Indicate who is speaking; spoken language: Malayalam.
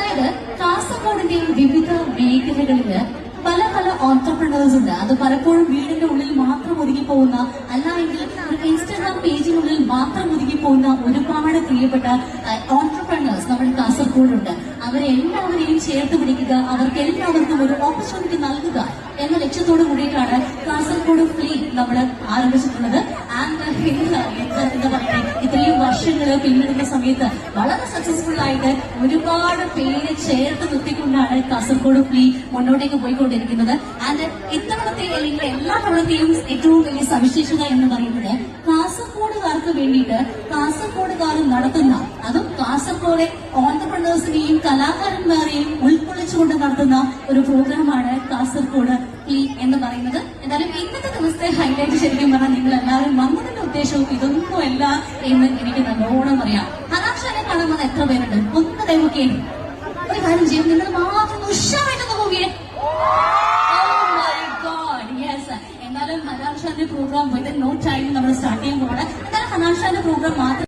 Speaker 1: അതായത് കാസർഗോഡിന്റെ വിവിധ മേഖലകളിൽ പല പല ഓൺടർപ്രണേഴ്സ് ഉണ്ട്. അത് പലപ്പോഴും വീടിന്റെ ഉള്ളിൽ മാത്രം ഒതുങ്ങി പോകുന്ന അല്ല എങ്കിൽ ഒരു ഇൻസ്റ്റാഗ്രാം പേജിനുള്ളിൽ മാത്രം ഒതുങ്ങി പോകുന്ന ഒരുപാട് പ്രിയപ്പെട്ട ഓൺടർപ്രണേഴ്സ് നമ്മുടെ കാസർഗോഡുണ്ട്. അവരെ എല്ലാവരെയും ചേർത്ത് പിടിക്കുക അവർക്ക് എല്ലാവർക്കും ഒരു ഓപ്പർച്യൂണിറ്റി നൽകുക എന്ന ലക്ഷ്യത്തോടു കൂടിയിട്ടാണ് കാസർഗോഡ് ഫ്ലീ നമ്മൾ ആരംഭിച്ചിട്ടുള്ളത്. ആൻഡ് എന്താ പറയുക വർഷങ്ങൾ പിന്നിടുന്ന സമയത്ത് വളരെ സക്സസ്ഫുൾ ആയിട്ട് ഒരുപാട് പേര് ചേർത്ത് നിർത്തിക്കൊണ്ടാണ് കാസർഗോഡ് പ്ലീ മുന്നോട്ടേക്ക് പോയിക്കൊണ്ടിരിക്കുന്നത്. ആൻഡ് ഇത്തവണത്തെ അല്ലെങ്കിൽ എല്ലാ തവണത്തെയും ഏറ്റവും വലിയ സവിശേഷത എന്ന് പറയുന്നത് കാസർഗോഡുകാർക്ക് വേണ്ടിയിട്ട് കാസർഗോഡുകാർ നടത്തുന്ന അതും കാസർഗോഡ് ഓണ്ടർപ്രണേഴ്സിനെയും കലാകാരന്മാരെയും ഉൾക്കൊള്ളിച്ചുകൊണ്ട് നടത്തുന്ന ഒരു പ്രോഗ്രാമാണ് കാസർഗോഡ് പ്ലീ എന്ന് പറയുന്നത്. എന്തായാലും ഇന്നത്തെ ദിവസത്തെ ഹൈലൈറ്റ് ശരിക്കും പറഞ്ഞാൽ നിങ്ങൾ എല്ലാവരും വന്നതിന്റെ ഉദ്ദേശവും ഇതൊന്നുമല്ല എന്ന് എനിക്ക് നല്ലോണം അറിയാം. ഹനാക്ഷനെ കാണാൻ വന്ന എത്ര പേരുണ്ട്? ഒന്ന് ദൈവക്കേ ഒരു കാര്യം ചെയ്യും. നിങ്ങൾ മാത്രം ഉഷാറായിട്ടൊന്ന് പോകേ എന്നാലും ഹനാക്ഷാന്റെ പ്രോഗ്രാം വിത്തിൻ നോ ടൈം നമ്മൾ സ്റ്റാർട്ട് ചെയ്യാൻ പോകണം എന്തായാലും ഹനാക്ഷാന്റെ പ്രോഗ്രാം മാത്രം